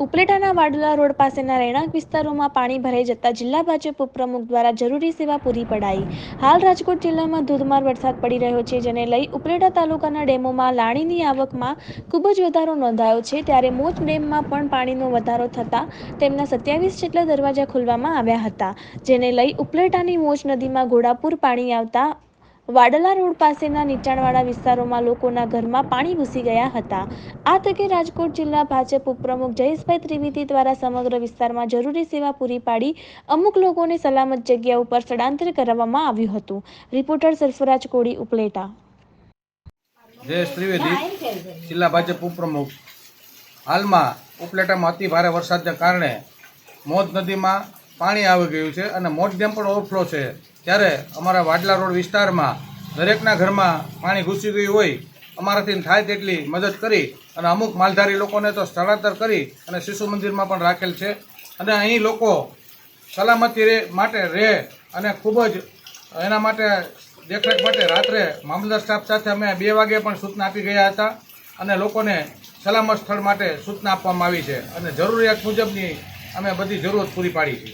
ઉપલેટાના Vadla road પાસેના રહેણાંક વિસ્તારોમાં પાણી ભરાઈ જતા જિલ્લા ભાજપ ઉપપ્રમુખ દ્વારા જરૂરી સેવા પૂરી પડાઈ. હાલ રાજકોટ જિલ્લામાં ધોધમાર વરસાદ પડી રહ્યો છે, જેને લઈ ઉપલેટા તાલુકાના ડેમોમાં લાણીની આવકમાં ખૂબ જ વધારો નોંધાયો છે. ત્યારે મોજ ડેમમાં પણ પાણીનો વધારો થતાં તેમના સત્યાવીસ જેટલા દરવાજા ખોલવામાં આવ્યા હતા, જેને લઈ ઉપલેટાની મોજ નદીમાં ઘોડાપૂર પાણી આવતા વાડલા રોડ પાસેના નીચાણવાળા વિસ્તારોમાં લોકોના ઘરમાં પાણી ઘૂસી ગયા હતા. આ તકે રાજકોટ જિલ્લા ભાજપ ઉપપ્રમુખ જયેશભાઈ ત્રિવેદી દ્વારા સમગ્ર વિસ્તારમાં જરૂરી સેવા પૂરી પાડી અમુક લોકોને સલામત જગ્યા ઉપર સ્થળાંતર કરવામાં આવ્યું હતું. રિપોર્ટર સરફરાજ કોડી ઉપલેટા. જયેશ ત્રિવેદી, જિલ્લા ભાજપ ઉપપ્રમુખ. હાલમાં ઉપલેટામાં અતિ ભારે વરસાદને કારણે મોજ નદીમાં પાણી આવી ગયું છે અને મોટ ડેમ પણ ઓવરફ્લો છે. ત્યારે અમારા વાડલા રોડ વિસ્તારમાં દરેકના ઘરમાં પાણી ઘૂસી ગયું હોય, અમારાથી થાય તેટલી મદદ કરી અને અમુક માલધારી લોકોને તો સ્થળાંતર કરી અને શિશુ મંદિરમાં પણ રાખેલ છે. અને અહીં લોકો સલામતી માટે રહે અને ખૂબ જ એના માટે દેખરેખ માટે રાત્રે મામલદાર સ્ટાફ સાથે અમે બે વાગે પણ સૂચના આપી ગયા હતા અને લોકોને સલામત સ્થળ માટે સૂચના આપવામાં આવી છે. અને જરૂરિયાત મુજબની અમે બધી જરૂરત પૂરી પાડી છે.